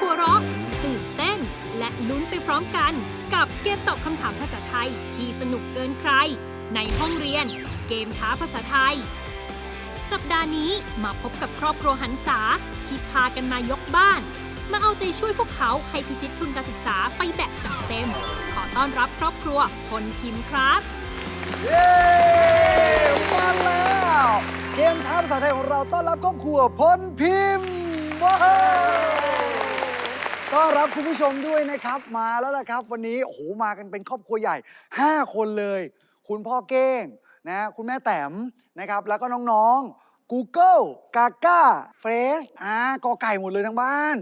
หัวเราะตื่นเต้น และลุ้นไปพร้อมกันกับเกมตอบคำถามภาษาไทยที่สนุกเกินใคร ในห้องเรียน เกมท้าภาษาไทย สัปดาห์นี้มาพบกับครอบครัวหันษาที่พากันมายกบ้าน มาเอาใจช่วยพวกเขาให้พิชิตทุนการศึกษาไปแบบจัดเต็ม ขอต้อนรับครอบครัวพลพิมพ์ครับเย้มาแล้วเกมท้าภาษาไทยของเราต้อนรับครอบครัวพลพิมพ์ว้าว ต้อนรับคุณผู้ชมด้วยนะครับมาแล้วล่ะครับ วันนี้โอ้โหมากันเป็นครอบครัวใหญ่ 5 คนเลย คุณพ่อเก้งนะคุณแม่แต้มนะครับ แล้วก็น้องๆ Google กาก้าเฟรชอ่ากอไก่หมดเลยทั้งบ้าน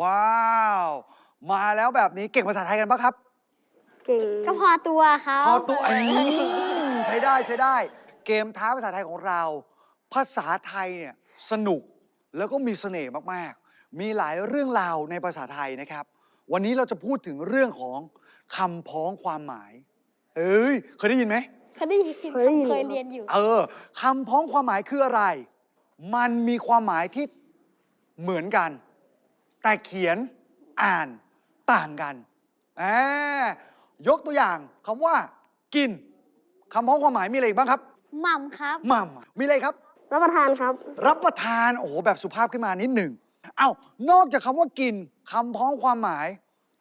ว้าว มาแล้วแบบนี้เก่งภาษาไทยกันปะครับ เก่งก็พอตัวครับพอตัวอืมใช้ได้ใช้ได้ เกมท้าภาษาไทยของเรา ภาษาไทยเนี่ยสนุกแล้วก็มีเสน่ห์มากๆ มีหลายเรื่องราวในภาษาไทยนะครับ วันนี้เราจะพูดถึงเรื่องของคำพ้องความหมาย เอ้ยเคยได้ยินไหม เคยได้ยินเคยได้ยินเคยเรียนอยู่ เออคำพ้องความหมายคืออะไร มันมีความหมายที่เหมือนกัน แต่เขียนอ่านต่างกันแหมยกตัวอย่างคำว่า กินคำพ้องความหมายมีอะไรอีกบ้างครับหม่ำครับ หม่ำมีอะไรครับ รับประทานครับ รับประทานโอ้โหแบบสุภาพขึ้นมานิดหนึ่ง เอ้านอกจากคำว่ากินคำพ้องความหมาย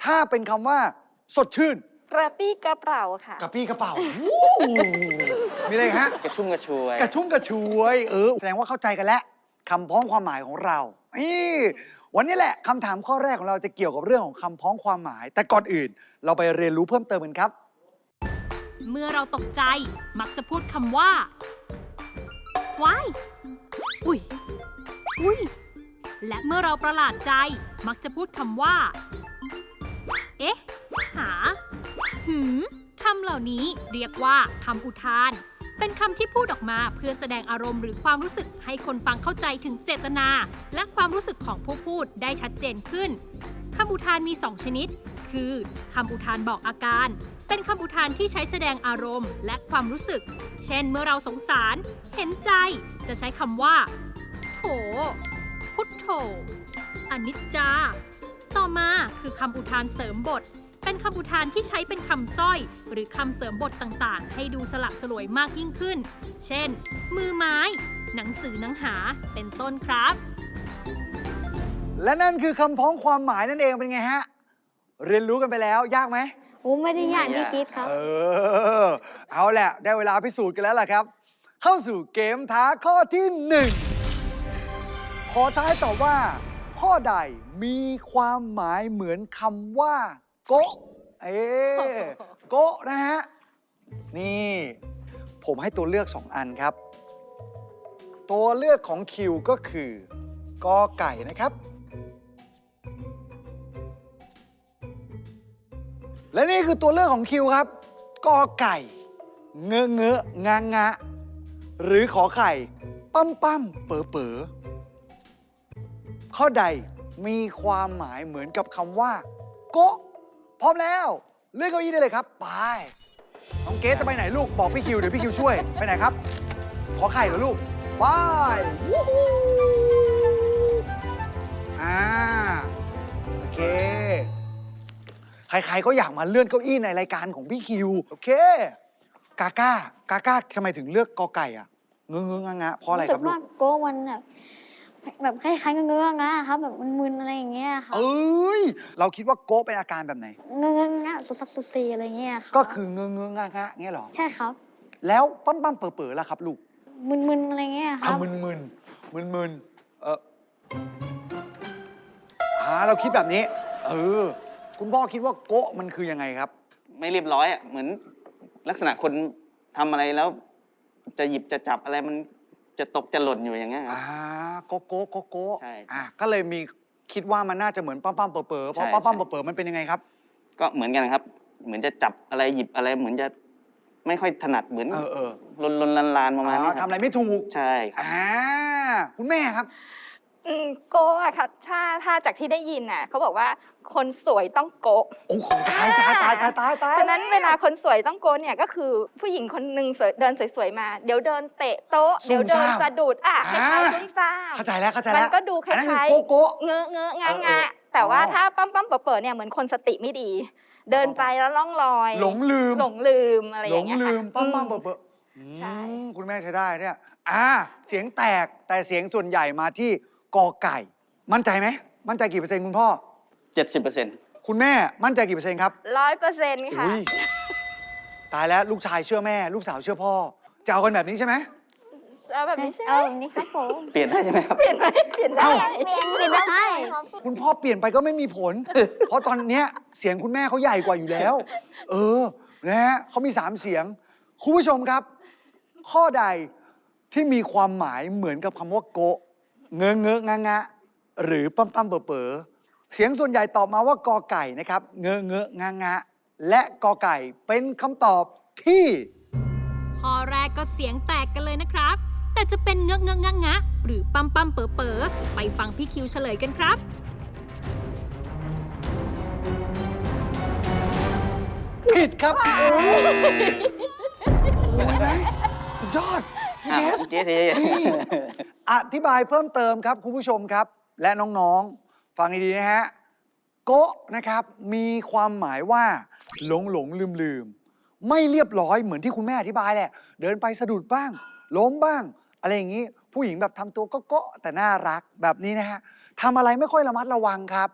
ถ้าเป็นคำว่า สดชื่น กระปี้กระเป๋าค่ะ กระปี้กระเป๋าวู้มีอะไรอีกฮะ กระชุ่มกระชวย กระชุ่มกระชวย เออ แสดงว่าเข้าใจกันแล้วคำพ้องความหมายของเรานี่วันนี้แหละคำถามข้อแรกของเราจะเกี่ยวกับเรื่องของคำพ้องความหมาย แต่ก่อนอื่น เราไปเรียนรู้เพิ่มเติมกันครับ เมื่อเราตกใจมักจะพูดคำว่า ว้าย อุ้ย อุ้ย และเมื่อเราประหลาดใจมักจะพูดคำว่า เอ๊ะ หา หืมคำเหล่านี้เรียกว่าคำอุทาน เป็นคำที่พูดออกมาเพื่อแสดงอารมณ์หรือความรู้สึกให้คนฟังเข้าใจถึงเจตนา และความรู้สึกของผู้พูดได้ชัดเจนขึ้นคำอุทานมี 2 ชนิด คือคำอุทานบอกอาการ เป็นคำอุทานที่ใช้แสดงอารมณ์และความรู้สึก เช่น เมื่อเราสงสาร เห็นใจ จะใช้คำว่า โถ พุทโธอนิจจา ต่อมาคือคำอุทานเสริมบท เป็นคำอุทานที่ใช้เป็นคำสร้อย หรือคำเสริมบทต่างๆ ให้ดูสลักสลวยมากยิ่งขึ้น เช่น มือไม้ หนังสือหนังหา เป็นต้นครับ และนั่นคือคำพ้องความหมายนั่นเองเป็นไงฮะ เรียนรู้กันไปแล้วยากไหม โอ้ไม่ได้ยากที่คิดครับ เออ เอาแหละ ได้เวลาพิสูจน์กันแล้วล่ะครับ เข้าสู่เกมท้าข้อที่หนึ่ง ขอท้ายตอบว่า ข้อใดมีความหมายเหมือนคำว่า โกะเอ๊ะโกะนะฮะ นี่ ผมให้ตัวเลือกสองอันครับ ตัวเลือกของคิวก็คือกอไก่นะครับ และนี่คือตัวเลือกของคิวครับกอไก่ เงอะเงอะงางงะ หรือขอไข่ ปั้มปั้มเป๋อเป๋อ ข้อใดมีความหมายเหมือนกับคำว่า โกะพร้อมแล้ว เลือกเก้าอี้ได้เลยครับไปน้องเกสจะไปไหนลูกบอกพี่คิวเดี๋ยวพี่คิวช่วย ไปไหนครับ ขอไข่เหรอลูกไปวู้ฮู้อ่าโอเค ใครๆก็อยากมาเลื่อนเก้าอี้ในรายการของพี่คิว โอเค กาก้ากาก้าทำไมถึงเลือกกอไก่อะเงื้องงะเพราะอะไรรู้คสึรับกลูว่าก โก้มันแบบ แบบคล้ายๆเงื้อๆงะครับ แบบมันมึนอะไรอย่างเงี้ยครับเอ้ย เราคิดว่าโกะเป็นอาการแบบไหน เงื้อๆงะสุดซับสุดซีอะไรเงี้ยครับก็คือเงื้องงะๆเงี้ยเหรอ ใช่ครับ แล้วปั้มปั้มๆเป๋อเป๋อๆล่ะครับ ลูกมึนๆอะไรเงี้ยคอะรับมึนมึนมึนมึนๆเอออ่าเราคิดแบบนี้ เออ คุณพ่อคิดว่าโกะมันคือยังไงครับ ไม่เรียบร้อยอะเหมือนลักษณะคนทำอะไรแล้ว จะหยิบจะจับอะไรมัน จะตกจะหล่นอยู่อย่างเงี้ยครับ อ่าโกโก้โกโก้ใช่ใช่อ่าก็เลยมีคิดว่ามันน่าจะเหมือนปั้มปั้มเป๋อเป๋อเพราะใช่ปั้มปั้มใช่ เป๋อเป๋อมันเป็นยังไงครับ ก็เหมือนกันครับ เหมือนจะจับอะไรหยิบอะไรเหมือนจะไม่ค่อยถนัดเหมือนเออเออลนลนลานลานๆประมาณอ๋นี้อคทำรับอะไรไม่ถูกใช่ครับ อ่าคุณแม่ครับ อืมโกะอะค่ะถ้าถ้าจากที่ได้ยินน่ะเขาบอกว่าคนสวยต้องโกะ โอ้โหตายตายตายตายตายตายฉะนั้นเวลาคนสวยต้องโกะเนี่ยก็คือผู้หญิงคนหนึ่งสวยเดินสวยๆมา เดี๋ยวเดินเตะโต๊ะ เดี๋ยวเดินสะดุดอะคล้ายๆซุ่มซ่ามเข้าใจแล้วเข้าใจมัแล้นวก็ดูคอันนั้นคือล้ายโกโก้ ๆเงอะเงอะงะเออเอองะแต่ว่าอ๋อถ้าปั๊มปั๊มเปิดๆเนี่ยเหมือนคนสติไม่ดี เดินไปแล้วล่องลอย หลงลืมหลงลืมอะไรอหลย่างงเงี้ยค่ะลืมปั้มปั้มอืเปิดเปิดใช่ อืมคุณแม่ใช้ได้เนี่ยอ่าเสียงแตกแต่เสียงส่วนใหญ่มาที่ กอไก่ มั่นใจไหม มั่นใจกี่เปอร์เซ็นต์คุณพ่อ 70%คุณแม่มั่นใจกี่เปอร์เซ็นต์ครับร้อยเปอร์เซ็นต์ค่ะ อุ้ยตายแล้วลูกชายเชื่อแม่ ลูกสาวเชื่อพ่อจะเอากันแบบนี้ใช่ไหม เอาแบบนี้ใช่ไหมเอาแบบนี้ครับผมเปลี่ยนได้ใช่ไหมครับ เปลี่ยนไหมเปลี่ยนได้เปลี่ยนเปลี่ยนได้ คุณพ่อเปลี่ยนไปก็ไม่มีผล เพราะตอนเนี้ยเสียงคุณแม่เขาใหญ่กว่าอยู่แล้ว เออ นะฮะเขามีสามเสียง คุณผู้ชมครับ ข้อใดที่มีความหมายเหมือนกับคำว่าโกะ เงอะเงอะงะงะหรือปั้มปั้มเป๋อเป๋อเสียงส่วนใหญ่ตอบมาว่ากอไก่นะครับ เงอะเงอะงะงะและกอไก่เป็นคำตอบที่ ข้อแรกก็เสียงแตกกันเลยนะครับ แต่จะเป็นเงอะเงอะงะงะหรือปั๊มปั๊มเป๋อเป๋อไปฟังพี่คิวเฉลยกันครับ ผิดครับโอ้ยโอ้ยไหมสุดยอดพี่อ้าวเนฟเจ๊เท นี่ อธิบายเพิ่มเติมครับคุณผู้ชมครับ และน้องๆ ฟังให้ดีนะฮะโกะนะครับมีความหมายว่า หลงหลงลืมลืมไม่เรียบร้อยเหมือนที่คุณแม่อธิบายแหละ เดินไปสะดุดบ้าง ล้มบ้าง อะไรอย่างนี้ ผู้หญิงแบบทำตัวก็เกะแต่น่ารักแบบนี้นะฮะทำอะไรไม่ค่อยระมัดระวังครับ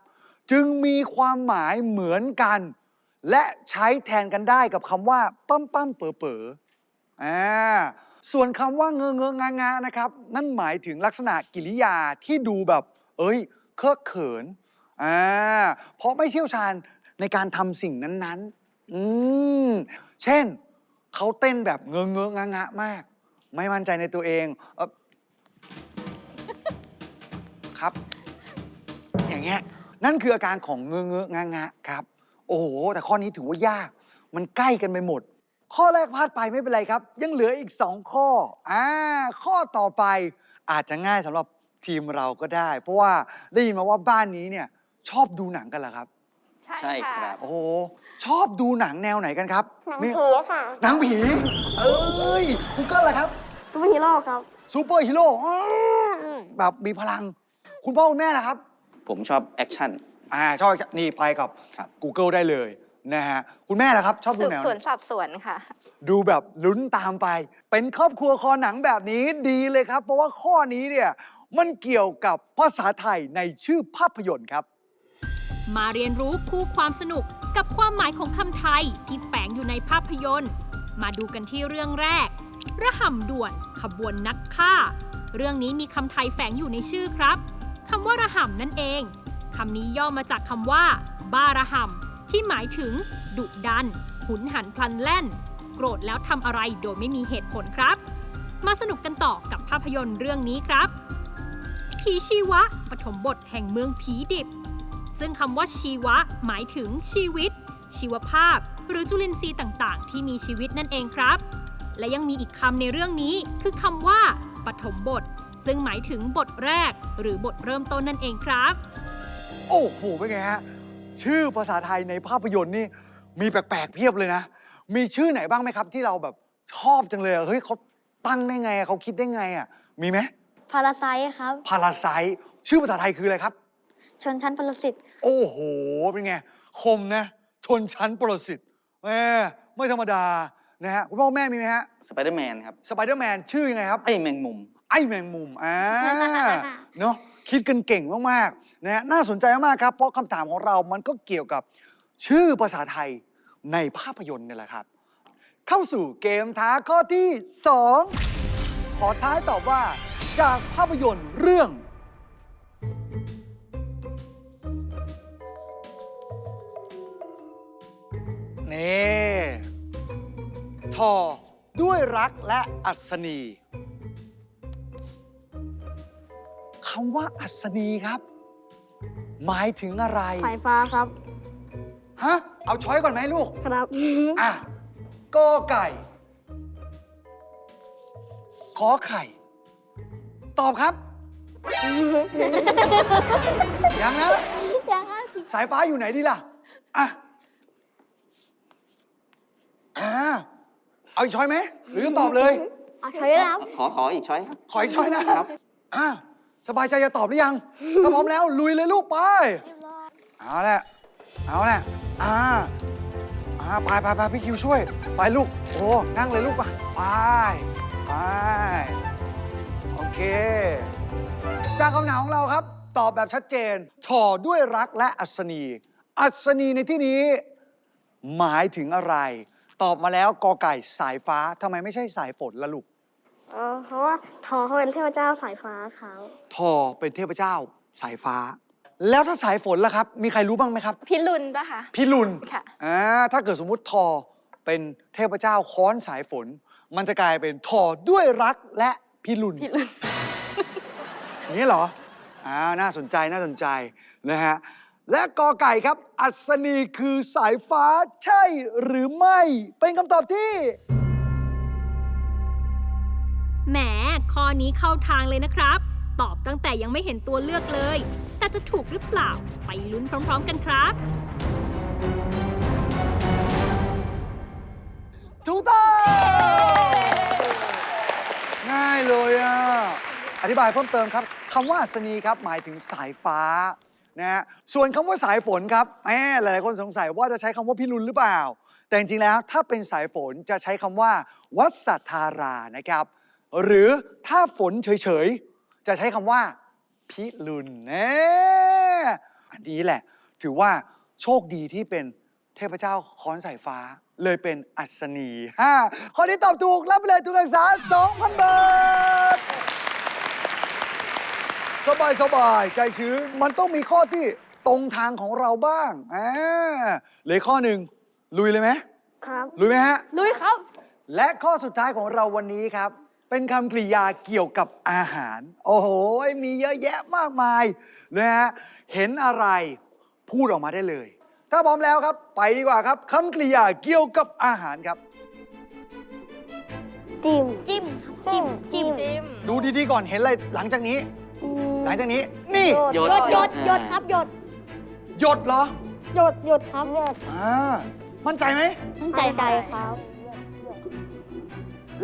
จึงมีความหมายเหมือนกัน และใช้แทนกันได้กับคำว่าปั้มปั้มเป๋อเป๋ออ่า ส่วนคำว่าเงอะเงอะงางานะครับ นั่นหมายถึงลักษณะกิริยาที่ดูแบบ เอ้ย เคอะเขินอ่าเพราะไม่เชี่ยวชาญในการทำสิ่งนั้นๆ อืม เช่น เขาเต้นแบบเงอะเงอะงางะมาก ไม่มั่นใจในตัวเองเอ่อครับ อย่างเงี้ยนั่นคืออาการของเงอเงองางะครับ โอ้โห แต่ข้อนี้ถือว่ายาก มันใกล้กันไปหมด ข้อแรกพลาดไปไม่เป็นไรครับ ยังเหลืออีก 2 ข้ออ่าข้อต่อไปอาจจะง่ายสำหรับทีมเราก็ได้ เพราะว่าได้ยินมาว่าบ้านนี้เนี่ยชอบดูหนังกันเหรอครับ ใช่ครัค่ะบโอ้โหชอบดูหนังแนวไหนกันครับหนังมีผีค่ะหนังผี เอ้ยกูเกิลล่ะครับซูเปอร์ฮีโร่ครับ ซูเปอร์ฮีโร่อื้อแบบมีพลัง คุณพ่อคุณแม่ล่ะครับ ผมชอบแอคชั่น อ่าชอบนี่ไปกับ ครับ Google ได้เลย นะฮะคุณแม่ล่ะครับ ชอบดูสืบแนวสวนไหนสอบสวนค่ะ ดูแบบลุ้นตามไป เป็นครอบครัวคอหนังแบบนี้ดีเลยครับ เพราะว่าข้อนี้เนี่ยมันเกี่ยวกับภาษาไทยในชื่อภาพยนตร์ครับ มาเรียนรู้คู่ความสนุกกับความหมายของคำไทยที่แฝงอยู่ในภาพยนตร์ มาดูกันที่เรื่องแรก ระห่ำด่วน ขบวนนักฆ่า เรื่องนี้มีคำไทยแฝงอยู่ในชื่อครับคำว่าระห่ำนั่นเองคำนี้ย่อมาจากคำว่า บ้าระห่ำ ที่หมายถึง ดุดัน หุนหันพลันแล่น โกรธแล้วทำอะไรโดยไม่มีเหตุผลครับ มาสนุกกันต่อกับภาพยนตร์เรื่องนี้ครับ ผีชีวะ ปฐมบทแห่งเมืองผีดิบ ซึ่งคำว่าชีวะ หมายถึงชีวิต ชีวภาพ หรือจุลินทรีย์ต่าง ๆ ที่มีชีวิตนั่นเองครับ และยังมีอีกคำในเรื่องนี้ คือคำว่า ปฐมบท ซึ่งหมายถึงบทแรก หรือบทเริ่มต้นนั่นเองครับ โอ้โห เป็นไงฮะ ชื่อภาษาไทยในภาพยนตร์นี่มีแปลกๆเพียบเลยนะ มีชื่อไหนบ้างไหมครับ ที่เราแบบชอบจังเลยอะเฮ้ยเขาตั้งได้ไงอะเขาคิดได้ไงอะมีไหมพาราไซครับ พาราไซชื่อภาษาไทยคืออะไรครับ ชนชั้นปรสิตโอ้โห เป็นไง คมนะ ชนชั้นปรสิตแหมไม่ธรรมดานะฮะคุณพ่อคุณแม่มีไหมฮะสไปเดอร์แมนครับ สไปเดอร์แมนชื่อยังไงครับ ไอ้แมงมุม ไอ้แมงมุมอ่า เนอะ คิดกันเก่งมากๆนะฮะน่าสนใจมากครับ เพราะคำถามของเรามันก็เกี่ยวกับชื่อภาษาไทยในภาพยนตร์นี่แหละครับ เข้าสู่เกมท้าข้อที่ 2 ขอท้ายตอบว่าจากภาพยนตร์เรื่อง นี่ ทอด้วยรักและอัศนี คำว่าอัศนีครับ หมายถึงอะไร สายฟ้าครับ ฮะ เอาช้อยก่อนไหมลูก ครับ อะกอไก่ ขอไข่ ตอบครับ ยังนะ ยังครับสายฟ้าอยู่ไหนดีล่ะ อะ อ่า เอาอีกช้อยไหม หรือจะตอบเลย เอาใช้แล้ว ขอขออีกช้อยครับ ขออีกช้อยนะครับ อะ สบายใจจะตอบหรือยัง ถ้าพร้อมแล้วลุยเลยลูกไป เอาละ เอาละ อ่า อ่า ไปไปไปพี่คิวช่วย ไปลูก โอ้ นั่งเลยลูกไป ไป ไป โอเค จากคำถามของเราครับ ตอบแบบชัดเจนถ่อด้วยรักและอัศนี อัศนีในที่นี้ หมายถึงอะไร ตอบมาแล้วกอไก่สายฟ้าทำไมไม่ใช่สายฝนละลูก เออเพราะว่าทอเขาเป็นเทพเจ้าสายฟ้าเขาทอเป็นเทพเจ้าสายฟ้า แล้วถ้าสายฝนล่ะครับ มีใครรู้บ้างไหมครับพี่ลุนปะคะพี่ลุนค่ะ อ่าถ้าเกิดสมมุติทอเป็นเทพเจ้าค้อนสายฝน มันจะกลายเป็นทอด้วยรักและพี่ลุนพี่ลุนอย่างนี้เหรออ่าน่าสนใจน่าสนใจนะฮะและกอไก่ครับ อัศนีคือสายฟ้าใช่หรือไม่ เป็นคำตอบที่ แหมข้อนี้เข้าทางเลยนะครับ ตอบตั้งแต่ยังไม่เห็นตัวเลือกเลย แต่จะถูกหรือเปล่า ไปลุ้นพร้อม ๆ กันครับ ถูกต้องง่ายเลยอะ อธิบายเพิ่มเติมครับคำว่าอัศนีครับหมายถึงสายฟ้านะฮะส่วนคำว่าสายฝนครับแหมหลายๆคนสงสัยว่าจะใช้คำว่าพิรุณหรือเปล่า แต่จริงๆแล้วถ้าเป็นสายฝนจะใช้คำว่า วัสธารานะครับ หรือถ้าฝนเฉยๆ จะใช้คำว่า พิรุณแน่อันนี้แหละ ถือว่าโชคดีที่เป็นเทพเจ้าค้อนสายฟ้า เลยเป็นอัศนีฮ่าข้อนี้ตอบถูก รับไปเลยทุนการศึกษา 2,000 บาท สบายสบายใจชื้น มันต้องมีข้อที่ตรงทางของเราบ้างอ่าเหลืออกข้อหนึ่งลุยเลยไหมครับ ลุยไหมฮะ ลุยครับ และข้อสุดท้ายของเราวันนี้ครับ เป็นคำกริยาเกี่ยวกับอาหาร โอ้โห มีเยอะแยะมากมายนะฮะเห็นอะไรพูดออกมาได้เลย ถ้าพร้อมแล้วครับ ไปดีกว่าครับคำกริยาเกี่ยวกับอาหารครับ จิ้ม จิ้มครับจิ้มจิ้มจิ้มดูดีๆก่อนเห็นอะไรหลังจากนี้ อืมหลังจากนี้นี่ หยดหยดหยดหยดครับหยดหยดเหรอหยดหยดครับหยดอ่ามั่นใจไหม ตั้งใจใจใจใจครับ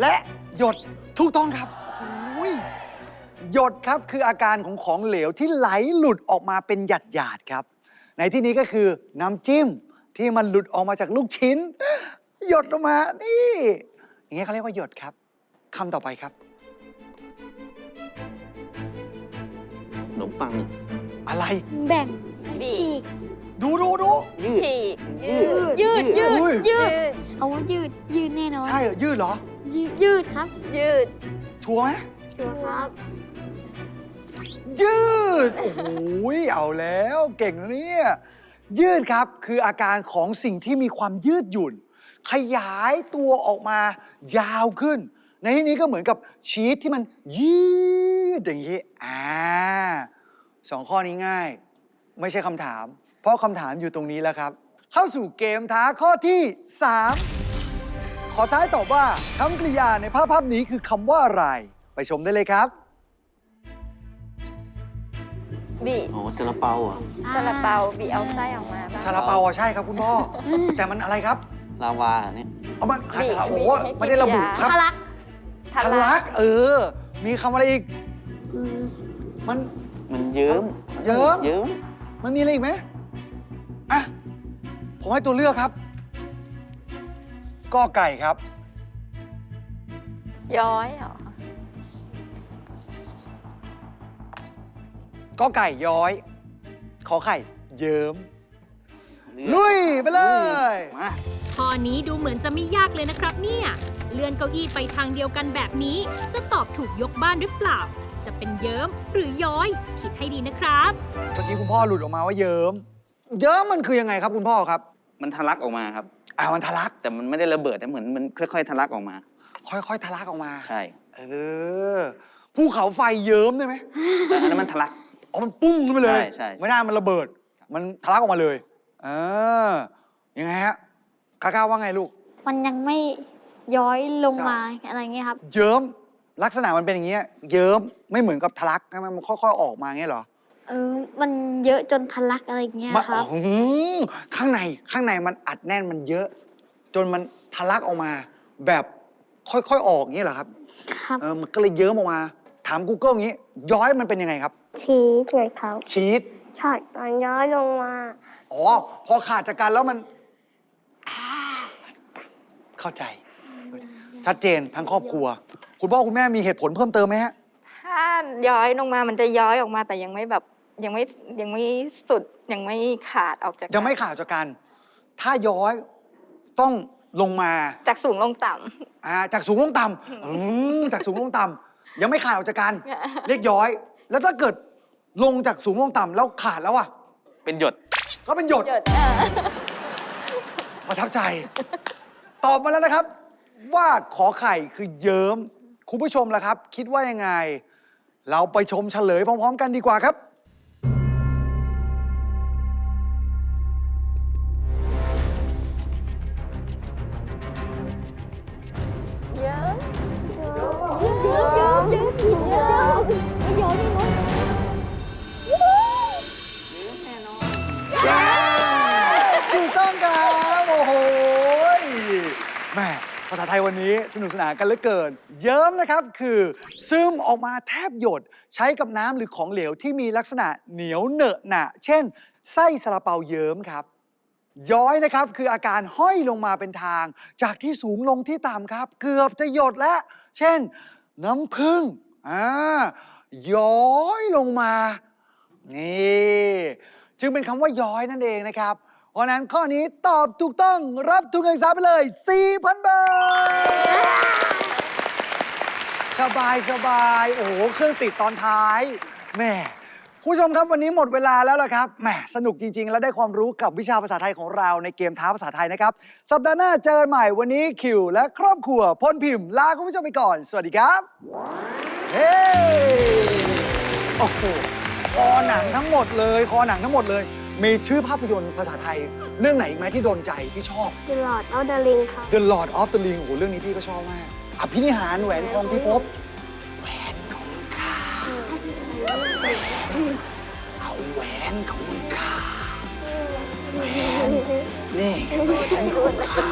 และหยด ถูกต้องครับโอ้ยหยดครับคืออาการของของเหลวที่ไหลหลุดออกมาเป็นหยาดหยาดๆครับ ในที่นี้ก็คือน้ำจิ้มที่มันหลุดออกมาจากลูกชิ้น หยดออกมานี่อย่างเงี้ยเขาเรียกว่าหยดครับคำต่อไปครับ ขนมปังอะไรแบ่งบีบ ฉีก ดูดูดูยืดฉีกยืยืดดยืด ยืด อุ้ยยืยืดดเอาว่ายืดยืดแน่นอน ใช่เหรอยืดเหรอ ยืดยืดครับ ยืดชัวร์ไหมชัวร์ครับ ยืด โอ้โหเอาแล้วเก่งนะเนี่ย ยืดครับคืออาการของสิ่งที่มีความยืดหยุ่น ขยายตัวออกมายาวขึ้น ในที่นี้ก็เหมือนกับชีสที่มันยืดอย่างนี้อ่าสองข้อนี้ง่าย ไม่ใช่คำถาม เพราะคำถามอยู่ตรงนี้แล้วครับ เข้าสู่เกมท้าข้อที่3ข อท้ายตอบว่าคำกริยาในภาพภาพนี้คือคำว่าอะไร ไปชมได้เลยครับ บีบโอ้ซาลาเปาอะ ซาลาเปาบีบเอาไส้ออกมาบ้างซาลาเปาอะใช่ครับคุณพ่อแต่มันอะไรครับ ลาวาเนี่ย เอามันบีบซาลาโอ้บีบให้ไม่ได้ระบุกินยาครับทะลักทะทะลัลักกเออ มีคำอะไรอีกอืมมัน มันเยิ้มเยิ้ม เยิ้ม มันมีอะไรอีกไหมอะ ผมให้ตัวเลือกครับ ก็ไก่ครับ ย้อยเหรอ ก็ไก่ย้อย ขอไข่ เยิ้ม ลุยไปเลย มา ข้อนี้ดูเหมือนจะไม่ยากเลยนะครับเนี่ย เลื่อนเก้าอี้ไปทางเดียวกันแบบนี้ จะตอบถูกยกบ้านหรือเปล่า จะเป็นเยิ้มหรือย้อย คิดให้ดีนะครับ เมื่อกี้คุณพ่อหลุดออกมาว่าเยิ้ม เยิ้มมันคือยังไงครับคุณพ่อครับ มันทะลักออกมาครับ อ่ามันทะลักแต่มันไม่ได้ระเบิดนะเหมือนมันค่อยๆทะลักออกมา ค่อยๆทะลักออกมา ใช่เออภูเขาไฟเยิ้มได้ไหมแต่อันนั้นมันทะลัก อ๋อมันปุ้งขึ้นไปเลยใช่ใช่ใช่ ไม่ได้มันระเบิด มันทะลักออกมาเลยเออยังไงฮะกาก้าว่าไงลูก มันยังไม่ย้อยลงใช่มาอะไรเงี้ยครับ เยิ้มลักษณะมันเป็นอย่างเงี้ยเยิ้มไม่เหมือนกับทะลักใช่ไหมมันค่อยๆออกมาเงี้ยเหรอ เออ มันเยอะจนทะลักอะไรเงี้ยมันครับ อืมข้างในข้างในมันอัดแน่นมันเยอะ จนมันทะลักออกมา แบบค่อยๆออกเงี้ยเหรอครับครับ เออมันก็เลยเยิ้มออกมา ถาม Google อย่างงี้ ย้อยมันเป็นยังไงครับ ชี้เลยครับ ชีสใช่ตอนย้อยลงมา อ๋อ พอขาดจากกันแล้วมันอ่าเข้าใจ ชัดเจนทั้งครอบครัว คุณพ่อคุณแม่มีเหตุผลเพิ่มเติมไหมฮะ ถ้าย้อยลงมามันจะย้อยออกมาแต่ยังไม่แบบ ยังไม่ยังไม่สุดยังไม่ขาดออกจากยังไม่ขาดจากกัน ถ้าย้อยต้องลงมาจากสูงลงต่ำอ่าจากสูงลงต่ำอืมจากสูงลงต่ำยังไม่ขาดออกจากกันเรียกย้อย แล้วถ้าเกิดลงจากสูงลงต่ำแล้วขาดแล้วอะเป็นหยดก็เป็นหยดหยดเออประทับใจ ตอบมาแล้วนะครับ ว่าขอไข่คือเยิ้มคุณผู้ชมล่ะครับ คิดว่ายังไง เราไปชมเฉลยพร้อม ๆ กันดีกว่าครับ ถูกต้องครับโอ้โหแม่ภาษาไทยวันนี้สนุกสนานกันเหลือเกิน เยิ้มนะครับคือซึมออกมาแทบหยด ใช้กับน้ำหรือของเหลวที่มีลักษณะเหนียวเหนอะหนะ เช่น ไส้ซาลาเปาเยิ้มครับ ย้อยนะครับคืออาการห้อยลงมาเป็นทาง จากที่สูงลงที่ต่ำครับ เกือบจะหยดแล้ว เช่น น้ำผึ้งอ่าย้อยลงมา นี่ จึงเป็นคำว่าย้อยนั่นเองนะครับ เพราะฉะนั้นข้อนี้ตอบถูกต้องรับทุนการศึกษาไปเลย 4,000 บาท สบายสบายโอ้โห เครื่องติดตอนท้ายแหม่ผู้ชมครับวันนี้หมดเวลาแล้วล่ะครับแหมสนุกจริง ๆ และได้ความรู้กับวิชาภาษาไทยของเราในเกมท้าภาษาไทยนะครับ สัปดาห์หน้าเจอกันใหม่วันนี้คิว และครอบครัวพลพิมพ์ลาคุณผู้ชมไปก่อน สวัสดีครับ เฮ้โอ้โห คอหนังทั้งหมดเลย คอหนังทั้งหมดเลย มีชื่อภาพยนตร์ภาษาไทย เรื่องไหนอีกไหมที่โดนใจที่ชอบ The Lord of the Ring ค่ะ The Lord of the Ring โอ้โหเรื่องนี้พี่ก็ชอบมากอภินิหารแหวนทองพิภพแหวนของข้าแหวนเอาแหวนของข้าแหวนนี่แหวนของข้า